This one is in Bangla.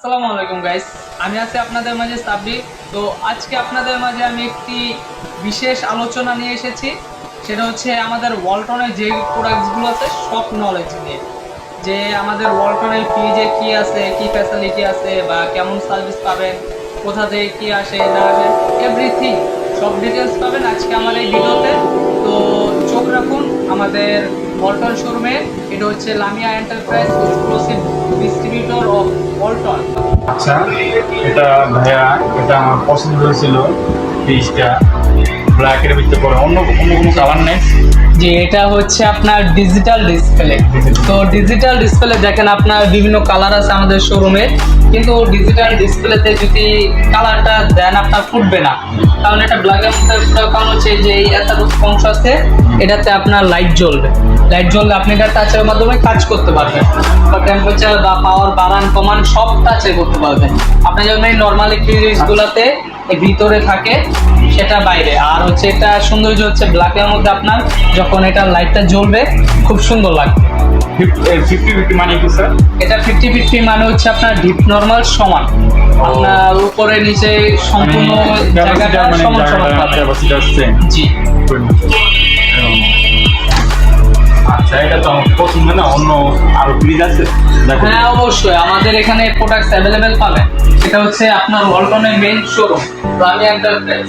আসসালামু আলাইকুম গাইস আমি আছি আপনাদের মাঝে সাব্বি তো আজকে আপনাদের মাঝে আমি একটি বিশেষ আলোচনা নিয়ে এসেছি। সেটা হচ্ছে আমাদের ওয়ালটনের যে প্রোডাক্টসগুলো আছে, সব নলেজ নিয়ে। যে আমাদের ওয়ালটনের ফ্রিজে কি আছে, কি ফ্যাসিলিটি আছে, বা কেমন সার্ভিস পাবেন, কোথা থেকে কি আসে, না আসে এভরিথিং সব ডিটেলস পাবেন আজকে আমার এই ভিডিওতে। তো চোখ রাখুন, আমাদের ওয়ালটন শোরুমে এটা হচ্ছে Lamia enterprise exclusive distributor of Walton আচ্ছা এটা ভাইয়া এটা আমার পছন্দ হয়েছিল পিসটা। ব্ল্যাকের ভিতরে পরে অন্য অন্য কোনো কালার নেই? যে এটা হচ্ছে আপনার ডিজিটাল ডিসপ্লে তো ডিজিটাল ডিসপ্লে দেখেন আপনার বিভিন্ন কালার আছে আমাদের শোরুমে কিন্তু ডিজিটাল ডিসপ্লেতে যদি কালারটা দেন আপনার ফুটবে না। কারণ এটা ব্ল্যাকের মধ্যে পুরো কারণ হচ্ছে যে এই এত অংশ আছে এটাতে আপনার লাইট জ্বলবে। লাইট জ্বললে আপনি এটা টাচের মাধ্যমে কাজ করতে পারবেন। বা টেম্পারেচার বা পাওয়ার বাড়ান কমান সব টাচে করতে পারবেন। আপনি যখন এই নর্মালি ফ্রিজগুলোতে ভিতরে থাকে সেটা বাইরে। আর হচ্ছে এটা সৌন্দর্য হচ্ছে ব্ল্যাকের মধ্যে আপনার যখন এটা লাইটটা জ্বলবে খুব সুন্দর লাগবে। ফিফটি ফিফটি মানে কি স্যার এটা ফিফটি ফিফটি মানে হচ্ছে আপনার ডিপ নর্মাল সমান। আপনার উপরে নিচে সম্পূর্ণ জায়গাটা মানে সমান সমান জি। এটা তো পছন্দ না, অন্য আরও ব্রিজ আছে। হ্যাঁ অবশ্যই। আমাদের এখানে প্রোডাক্টস অ্যাভেলেবেল পাবেন। এটা হচ্ছে আপনার ওয়ালটনের মেইন শোরুম রামি এন্টারপ্রাইজ